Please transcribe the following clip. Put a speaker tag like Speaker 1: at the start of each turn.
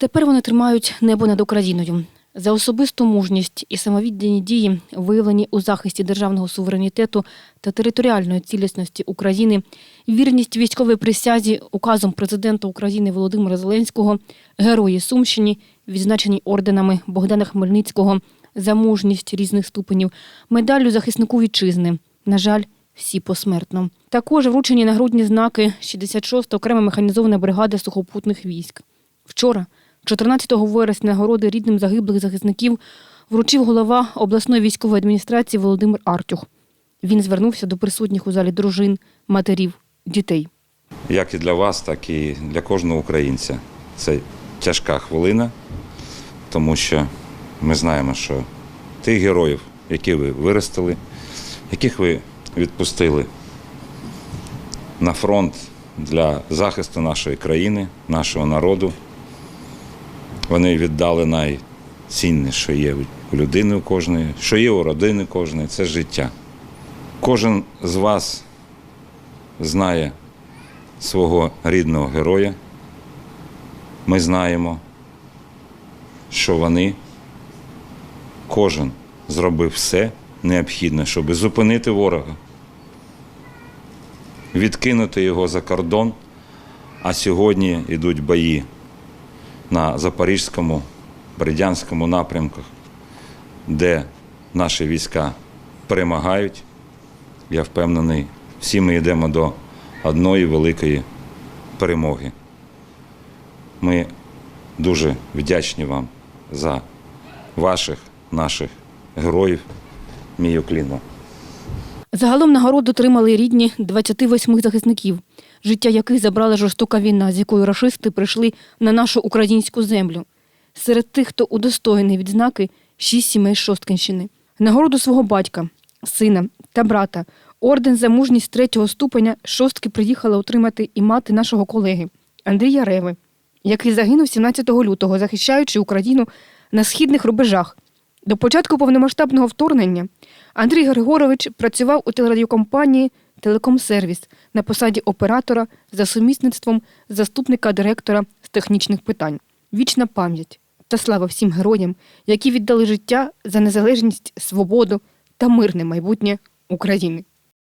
Speaker 1: Тепер вони тримають небо над Україною. За особисту мужність і самовіддані дії, виявлені у захисті державного суверенітету та територіальної цілісності України, вірність військовій присязі указом президента України Володимира Зеленського, герої Сумщині, відзначені орденами Богдана Хмельницького за мужність різних ступенів, медаллю захиснику вітчизни. На жаль, всі посмертно. Також вручені нагрудні знаки 66 окрема механізована бригада сухопутних військ. Вчора, 14 вересня, нагороди рідним загиблих захисників вручив голова обласної військової адміністрації Володимир Артюх. Він звернувся до присутніх у залі дружин, матерів, дітей.
Speaker 2: як і для вас, так і для кожного українця. Це тяжка хвилина, тому що ми знаємо, що тих героїв, які ви виростили, яких ви відпустили на фронт для захисту нашої країни, нашого народу, вони віддали найцінніше, що є у людини у кожної, що є у родини кожної це життя. Кожен з вас знає свого рідного героя. Ми знаємо, що вони, кожен зробив все необхідне, щоб зупинити ворога, відкинути його за кордон, а сьогодні йдуть бої на Запорізькому, Бердянському напрямках, де наші війська перемагають. Я впевнений, всі ми йдемо до одної великої перемоги. Ми дуже вдячні вам за ваших, наших героїв. Мій уклін.
Speaker 1: Загалом нагороду отримали рідні 28 захисників, життя яких забрала жорстока війна, з якою рашисти прийшли на нашу українську землю. Серед тих, хто удостоєний відзнаки, шість сімей Шосткинщини. Нагороду свого батька, сина та брата, орден за мужність третього ступеня шостки приїхала отримати і мати нашого колеги Андрія Реви, який загинув 17 лютого, захищаючи Україну на східних рубежах. До початку повномасштабного вторгнення Андрій Григорович працював у телерадіокомпанії Телекомсервіс на посаді оператора за сумісництвом заступника директора з технічних питань. Вічна пам'ять та слава всім героям, які віддали життя за незалежність, свободу та мирне майбутнє України.